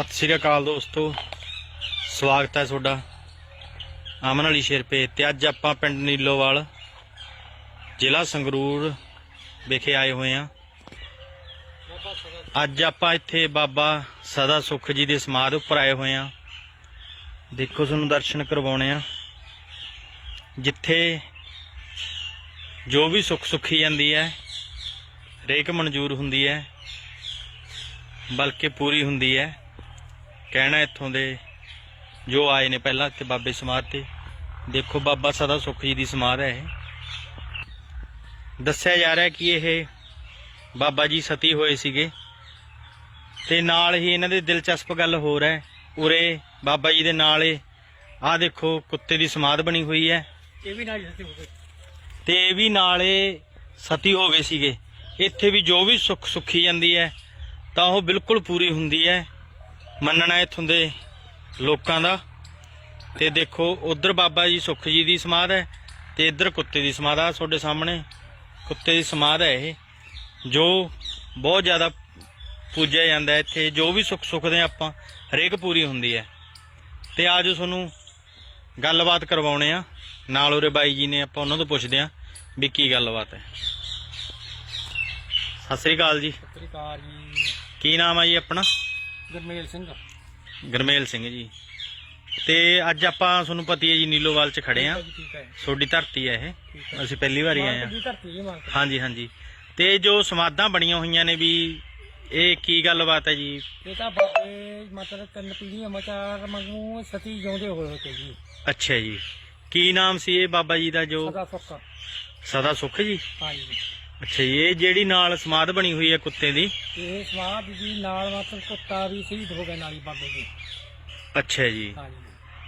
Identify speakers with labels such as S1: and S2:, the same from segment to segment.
S1: ਸਤਿ ਸ਼੍ਰੀ ਅਕਾਲ ਦੋਸਤੋ। ਸਵਾਗਤ ਹੈ ਤੁਹਾਡਾ ਅਮਨ ਅਲੀ ਸ਼ੇਰਪੇ ਤੇ ਅੱਜ ਆਪਾਂ ਪਿੰਡ ਨੀਲੋਵਾਲ ਜ਼ਿਲ੍ਹਾ ਸੰਗਰੂਰ ਵਿਖੇ ਆਏ ਹੋਏ ਹਾਂ। ਅੱਜ ਆਪਾਂ ਇੱਥੇ ਬਾਬਾ ਸਦਾ ਸੁਖ ਜੀ ਦੇ ਸਮਾਧ ਉੱਪਰ ਆਏ ਹੋਏ ਹਾਂ। ਦੇਖੋ ਤੁਹਾਨੂੰ ਦਰਸ਼ਨ ਕਰਵਾਉਣੇ ਆ ਜਿੱਥੇ ਜੋ ਵੀ ਸੁੱਖ ਸੁੱਖੀ ਜਾਂਦੀ ਹੈ, ਹਰੇਕ ਮਨਜ਼ੂਰ ਹੁੰਦੀ ਹੈ, ਬਲਕਿ ਪੂਰੀ ਹੁੰਦੀ ਹੈ। ਕਹਿਣਾ ਇੱਥੋਂ ਦੇ ਜੋ ਆਏ ਨੇ ਪਹਿਲਾਂ ਤੇ ਬਾਬੇ ਸਮਾਧ ਤੇ। ਦੇਖੋ ਬਾਬਾ ਸਦਾ ਸੁਖ ਜੀ ਦੀ ਸਮਾਧ ਹੈ ਇਹ। ਦੱਸਿਆ ਜਾ ਰਿਹਾ ਕਿ ਇਹ ਬਾਬਾ ਜੀ ਸਤੀ ਹੋਏ ਸੀਗੇ। ਤੇ ਨਾਲ ਹੀ ਇਹਨਾਂ ਦੇ ਦਿਲਚਸਪ ਗੱਲ ਹੋਰ ਹੈ। ਉਰੇ ਬਾਬਾ ਜੀ ਦੇ ਨਾਲ ਇਹ ਆਹ ਦੇਖੋ ਕੁੱਤੇ ਦੀ ਸਮਾਧ ਬਣੀ ਹੋਈ ਹੈ।
S2: ਇਹ ਵੀ ਨਾਲ ਜੱਤੇ ਹੋ ਗਏ
S1: ਤੇ ਇਹ ਵੀ ਨਾਲੇ ਸਤੀ ਹੋ ਗਏ ਸੀਗੇ। ਇੱਥੇ ਵੀ ਜੋ ਵੀ ਸੁੱਖ ਸੁੱਖੀ ਜਾਂਦੀ ਹੈ ਤਾਂ ਉਹ ਬਿਲਕੁਲ ਪੂਰੀ ਹੁੰਦੀ ਹੈ। ਮੰਨਣਾ ਇੱਥੋਂ ਦੇ ਲੋਕਾਂ ਦਾ। ਤੇ ਦੇਖੋ ਉਧਰ ਬਾਬਾ ਜੀ ਸੁੱਖ ਜੀ ਦੀ ਸਮਾਧ ਹੈ ਤੇ ਇੱਧਰ ਕੁੱਤੇ ਦੀ ਸਮਾਧ ਆ ਤੁਹਾਡੇ ਸਾਹਮਣੇ। ਕੁੱਤੇ ਦੀ ਸਮਾਧ ਹੈ ਇਹ ਜੋ ਬਹੁਤ ਜ਼ਿਆਦਾ ਪੂਜਿਆ ਜਾਂਦਾ ਇੱਥੇ। ਜੋ ਵੀ ਸੁੱਖ ਸੁੱਖਦੇ ਆਪਾਂ ਹਰੇਕ ਪੂਰੀ ਹੁੰਦੀ ਹੈ। ਤੇ ਆਜੋ ਤੁਹਾਨੂੰ ਗੱਲਬਾਤ ਕਰਵਾਉਣੇ ਆ। ਨਾਲ ਉਰੇ ਬਾਈ ਜੀ ਨੇ ਆਪਾਂ ਉਹਨਾਂ ਤੋਂ ਪੁੱਛਦੇ ਆ ਵੀ ਕੀ ਗੱਲਬਾਤ ਹੈ। ਸਤਿ ਸ੍ਰੀ ਅਕਾਲ ਜੀ।
S2: ਪੱਤਰਕਾਰ ਜੀ।
S1: ਕੀ ਨਾਮ ਆ ਜੀ ਆਪਣਾ?
S2: ਗਰਮੇਲ ਸਿੰਘ।
S1: ਗਰਮੇਲ ਸਿੰਘ ਜੀ। ਤੇ ਅੱਜ ਆਪਾਂ ਤੁਹਾਨੂੰ ਪਤੀ ਹੈ ਜੀ ਨੀਲੋਵਾਲ ਚ ਖੜੇ ਆ
S2: ਜੀ ਠੀਕ ਹੈ।
S1: ਤੁਹਾਡੀ ਧਰਤੀ ਹੈ ਇਹ। ਅਸੀਂ ਪਹਿਲੀ ਵਾਰੀ ਆਏ ਆ
S2: ਦੀ ਧਰਤੀ ਜੀ ਮਾਲਕ
S1: ਹਾਂਜੀ ਹਾਂਜੀ। ਤੇ ਜੋ ਸਮਾਧਾਂ ਬਣੀਆਂ ਹੋਈਆਂ ਨੇ ਵੀ ਇਹ ਕੀ ਗੱਲਬਾਤ ਹੈ ਜੀ?
S2: ਇਹ ਤਾਂ ਬਾਬੇ ਮਤਲਬ ਤਿੰਨ ਪੀੜ੍ਹੀਆਂ ਮਚਾਰ ਮੰਗੂ ਸਤੀ ਜਿਉਂਦੇ ਹੋਏ ਹੋਏ ਤੇ ਜੀ।
S1: ਅੱਛਾ ਜੀ। ਕੀ ਨਾਮ ਸੀ ਇਹ ਬਾਬਾ ਜੀ ਦਾ ਜੋ?
S2: ਸਦਾ ਸੁੱਖ।
S1: ਸਦਾ ਸੁਖ ਜੀ?
S2: ਹਾਂਜੀ।
S1: ਅੱਛਾ ਇਹ ਜਿਹੜੀ ਨਾਲ ਸਮਾਧ ਬਣੀ ਹੋਈ ਹੈ ਕੁੱਤੇ ਦੀ?
S2: ਇਹ ਸਮਾਧ ਜੀ ਨਾਲ ਮਤਲਬ ਕੁੱਤਾ ਵੀ ਸ਼ਹੀਦ ਹੋ ਗਿਆ ਨਾਲੀ ਬਾਬੇ ਜੀ
S1: ਅੱਛਾ ਜੀ।
S2: ਹਾਂਜੀ।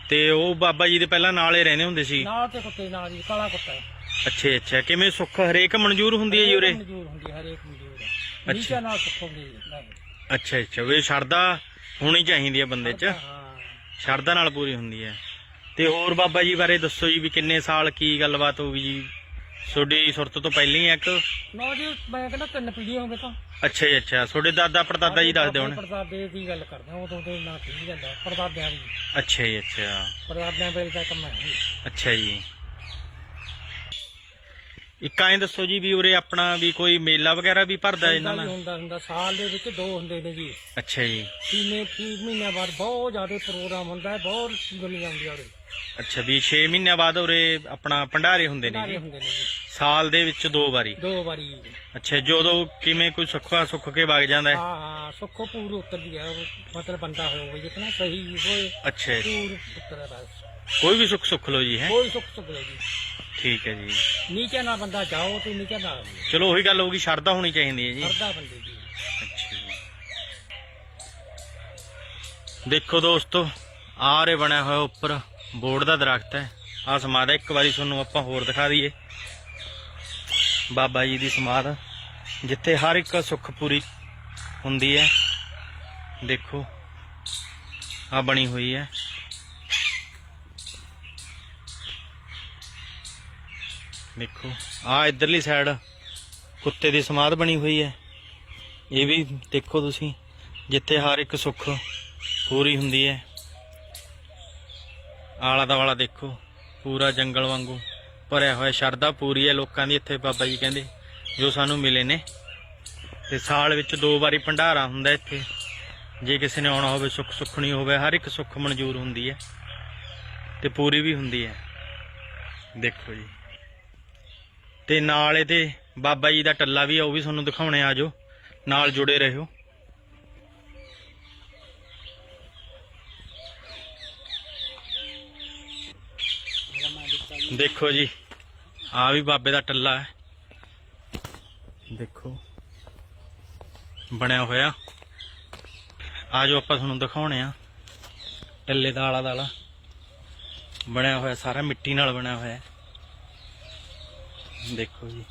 S1: ਤੇ ਉਹ ਬਾਬਾ ਜੀ ਦੇ ਪਹਿਲਾਂ ਨਾਲ ਹੀ ਰਹਿੰਦੇ ਹੁੰਦੇ ਸੀ?
S2: ਨਾਲ ਤੇ ਕੁੱਤੇ ਨਾਲ ਜੀ ਕਾਲਾ ਕੁੱਤਾ। ਹੈ
S1: ਅੱਛਾ ਅੱਛਾ। ਕਿਵੇਂ ਸੁੱਖ ਹਰੇਕ ਮਨਜ਼ੂਰ ਹੁੰਦੀ ਹੈ ਜੀ ਉਰੇ?
S2: ਮਨਜ਼ੂਰ ਹੁੰਦੀ ਹੈ, ਹਰੇਕ ਮਨਜ਼ੂਰ ਹੈ। ਨੀਚਾ ਨਾਲ ਸੁੱਖ ਹੁੰਦੀ ਹੈ
S1: ਅੱਛਾ ਅੱਛਾ। ਵੀ ਸ਼ਰਦਾ ਹੋਣੀ ਚਾਹੀਦੀ ਹੈ ਬੰਦੇ 'ਚ?
S2: ਹਾਂ।
S1: ਸ਼ਰਦਾ ਨਾਲ ਪੂਰੀ ਹੁੰਦੀ ਹੈ। ਤੇ ਹੋਰ ਬਾਬਾ ਜੀ ਬਾਰੇ ਦੱਸੋ ਜੀ ਵੀ ਕਿੰਨੇ ਸਾਲ ਕੀ ਗੱਲਬਾਤ ਹੋ ਗਈ ਜੀ? ਤੁਹਾਡੀ ਸੁਰਤ ਤੋਂ ਪਹਿਲਾਂ ਹੀ ਇੱਕ?
S2: ਨਾ ਜੀ ਮੈਂ ਕਹਿੰਦਾ ਤਿੰਨ ਪੀੜ੍ਹੀਆਂ ਹੋ ਗਏ ਤਾਂ।
S1: ਅੱਛਾ ਜੀ ਅੱਛਾ। ਤੁਹਾਡੇ ਦਾਦਾ ਪੜਦਾਦਾ ਜੀ ਦੱਸਦੇ ਹੋਣ?
S2: ਪਰਦਾਦੇ ਦੀ ਗੱਲ ਕਰਦੇ ਹਾਂ, ਉਦੋਂ ਤੇ ਨਾ ਠੀਕ ਜਾਂਦਾ ਪਰਦਾਦਿਆਂ ਦੀ।
S1: ਅੱਛਾ ਜੀ ਅੱਛਾ।
S2: ਪਰਦਾਦਿਆਂ ਵੇਲੇ ਦਾ ਕੰਮ ਹੈ ਜੀ।
S1: ਅੱਛਾ ਜੀ। ਇੱਕ ਐਂ ਦੱਸੋ ਜੀ ਵੀ ਉਰੇ ਆਪਣਾ ਵੀ ਕੋਈ ਮੇਲਾ ਵਗੈਰਾ ਵੀ ਭਰਦਾ ਇਹਨਾਂ
S2: ਹੀ ਹੁੰਦਾ ਹੁੰਦਾ। ਸਾਲ ਦੇ ਵਿੱਚ ਦੋ ਹੁੰਦੇ ਨੇ ਜੀ।
S1: ਅੱਛਾ ਜੀ।
S2: ਮਹੀਨੇ ਤੀਹ ਮਹੀਨਿਆਂ ਬਾਅਦ ਬਹੁਤ ਜ਼ਿਆਦਾ ਪ੍ਰੋਗਰਾਮ ਹੁੰਦਾ ਹੈ ਬਹੁਤ ਦੁਨੀਆ ਆਉਂਦੀ ਆ ਉਰੇ।
S1: ਅੱਛਾ ਵੀ 6 ਮਹੀਨਿਆਂ ਬਾਅਦ ਉਰੇ ਆਪਣਾ ਭੰਡਾਰੇ ਹੁੰਦੇ ਨੇ ਜੀ?
S2: ਹੁੰਦੇ ਨੇ ਜੀ।
S1: ਸਾਲ ਦੇ ਵਿੱਚ ਦੋ ਵਾਰੀ?
S2: ਦੋ ਵਾਰੀ
S1: ਅੱਛਾ ਜਦੋਂ ਕਿਵੇਂ ਕੋਈ ਸੁੱਖਾ ਸੁੱਖ ਕੇ ਵਗ ਜਾਂਦਾ ਹੈ?
S2: ਹਾਂ ਹਾਂ ਸੁੱਖੋ ਪੂਰ ਉਤਰਦੀ ਹੈ ਮਤਲਬ ਬੰਦਾ ਹੋਵੇ ਜਿਤਨਾ ਸਹੀ ਹੋਏ
S1: ਅੱਛਾ ਜੀ।
S2: ਪੂਰ ਉਤਰੇ ਬਸ।
S1: ਕੋਈ ਵੀ ਸੁੱਖ ਸੁੱਖ ਲਓ ਜੀ ਹੈ?
S2: ਕੋਈ ਸੁੱਖ ਸੁੱਖ ਲੈ ਜੀ।
S1: ਠੀਕ ਹੈ ਜੀ।
S2: ਨੀਚੇ ਨਾ ਬੰਦਾ ਜਾਓ ਤੇ ਨੀਚੇ ਨਾ ਆਓ।
S1: ਚਲੋ ਉਹੀ ਗੱਲ ਹੋਊਗੀ ਸ਼ਰਧਾ ਹੋਣੀ ਚਾਹੀਦੀ ਹੈ ਜੀ।
S2: ਸਰਦਾ ਬੰਦੇ ਦੀ।
S1: ਅੱਛਾ ਜੀ। ਦੇਖੋ ਦੋਸਤੋ ਆਹ ਰੇ ਬਣਿਆ ਹੋਇਆ ਉੱਪਰ ਬੋਰਡ ਦਾ ਦਰਖਤ ਹੈ। ਆ ਸਮਾਧ ਹੈ ਇੱਕ ਵਾਰੀ ਤੁਹਾਨੂੰ ਆਪਾਂ ਹੋਰ ਦਿਖਾ ਦਈਏ। ਬਾਬਾ ਜੀ ਦੀ ਸਮਾਧ ਜਿੱਥੇ ਹਰ ਇੱਕ ਸੁੱਖ ਪੂਰੀ ਹੁੰਦੀ ਹੈ। ਦੇਖੋ ਆ ਬਣੀ ਹੋਈ ਹੈ। ਦੇਖੋ। ਆ ਇਧਰਲੀ ਸਾਈਡ ਕੁੱਤੇ ਦੀ ਸਮਾਧ ਬਣੀ ਹੋਈ ਹੈ। ਇਹ ਵੀ ਦੇਖੋ ਤੁਸੀਂ, ਜਿੱਥੇ ਹਰ ਇੱਕ ਸੁੱਖ ਪੂਰੀ ਹੁੰਦੀ ਹੈ। ਆਲਾ ਦਾ ਦੇਖੋ, ਪੂਰਾ ਜੰਗਲ ਵਾਂਗੂ ਭਰਿਆ ਹੋਇਆ, ਸ਼ਰਧਾ ਪੂਰੀ ਹੈ ਲੋਕਾਂ ਦੀ ਇੱਥੇ ਬਾਬਾ ਜੀ ਕਹਿੰਦੇ, ਜੋ ਸਾਨੂੰ ਮਿਲੇ ਨੇ। ਤੇ ਸਾਲ ਵਿੱਚ ਦੋ ਵਾਰੀ ਭੰਡਾਰਾ ਹੁੰਦਾ ਇੱਥੇ। ਜੇ ਕਿਸੇ ਨੇ ਆਉਣਾ ਹੋਵੇ, ਸੁੱਖ ਸੁੱਖਣੀ ਹੋਵੇ, ਹਰ ਇੱਕ ਸੁੱਖ ਮਨਜ਼ੂਰ ਹੁੰਦੀ ਹੈ। ਤੇ ਪੂਰੀ ਵੀ ਹੁੰਦੀ ਹੈ। ਦੇਖੋ ਜੀ। ਤੇ ਨਾਲ ਇਹਦੇ ਬਾਬਾ ਜੀ ਦਾ ਟੱਲਾ ਵੀ ਆ ਉਹ ਵੀ ਤੁਹਾਨੂੰ ਦਿਖਾਉਣੇ ਆ ਜੋ ਨਾਲ ਜੁੜੇ ਰਹੋ। ਦੇਖੋ ਜੀ ਆ ਵੀ ਬਾਬੇ ਦਾ ਟੱਲਾ ਹੈ। ਦੇਖੋ। ਬਣਿਆ ਹੋਇਆ। ਆ ਜੋ ਆਪਾਂ ਤੁਹਾਨੂੰ ਦਿਖਾਉਣੇ ਆ ਟੱਲੇ ਦਾ ਆਲਾ ਦਾਲਾ ਬਣਿਆ ਹੋਇਆ ਸਾਰਾ ਮਿੱਟੀ ਨਾਲ ਬਣਿਆ ਹੋਇਆ। ਹੈ ਦੇਖੋ ਜੀ।